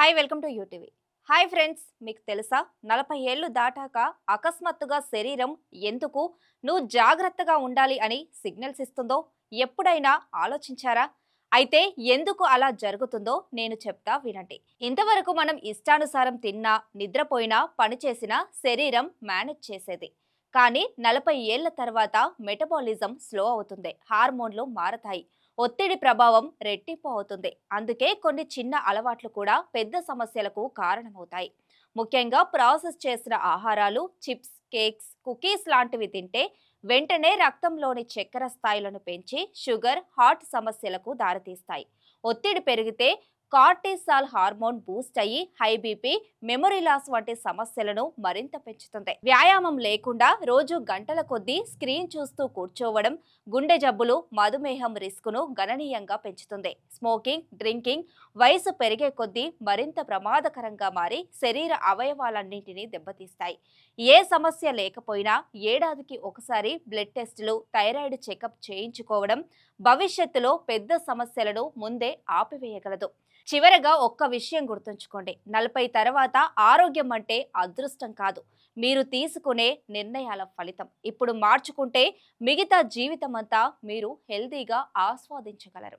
Hi welcome to UTV. Hi friends మీకు తెలుసా? నలభై ఏళ్ళు దాటాక అకస్మాత్తుగా శరీరం ఎందుకు నువ్వు జాగ్రత్తగా ఉండాలి అని సిగ్నల్స్ ఇస్తుందో ఎప్పుడైనా ఆలోచించారా? అయితే ఎందుకు అలా జరుగుతుందో నేను చెప్తా వినండి. ఇంతవరకు మనం ఇష్టానుసారం తిన్నా నిద్రపోయినా పనిచేసినా శరీరం మేనేజ్ చేసేది. కానీ నలభై ఏళ్ళ తర్వాత మెటబాలిజం స్లో అవుతుంది హార్మోన్లు మారతాయి. ఒత్తిడి ప్రభావం రెట్టింపు అవుతుంది అందుకే కొన్ని చిన్న అలవాట్లు కూడా పెద్ద సమస్యలకు కారణమవుతాయి. ముఖ్యంగా ప్రాసెస్ చేసిన ఆహారాలు చిప్స్ కేక్స్ కుకీస్ లాంటివి తింటే వెంటనే రక్తంలోని చక్కెర స్థాయిలను పెంచి షుగర్ హార్ట్ సమస్యలకు దారితీస్తాయి. ఒత్తిడి పెరిగితే కార్టిసాల్ హార్మోన్ బూస్ట్ అయ్యి హై బీపీ మెమొరీ లాస్ వంటి సమస్యలను మరింత పెంచుతుంది. వ్యాయామం లేకుండా రోజు గంటల కొద్దీ స్క్రీన్ చూస్తూ కూర్చోవడం గుండె జబ్బులు మధుమేహం రిస్కును గణనీయంగా పెంచుతుంది. స్మోకింగ్ డ్రింకింగ్ వయసు పెరిగే కొద్దీ మరింత ప్రమాదకరంగా మారి శరీర అవయవాలన్నింటినీ దెబ్బతీస్తాయి. ఏ సమస్య లేకపోయినా ఏడాదికి ఒకసారి బ్లడ్ టెస్టులు థైరాయిడ్ చెకప్ చేయించుకోవడం భవిష్యత్తులో పెద్ద సమస్యలను ముందే ఆపివేయగలదు. చివరగా ఒక్క విషయం గుర్తుంచుకోండి. నలభై తర్వాత ఆరోగ్యం అంటే అదృష్టం కాదు. మీరు తీసుకునే నిర్ణయాల ఫలితం. ఇప్పుడు మార్చుకుంటే మిగతా జీవితం అంతా మీరు హెల్తీగా ఆస్వాదించగలరు.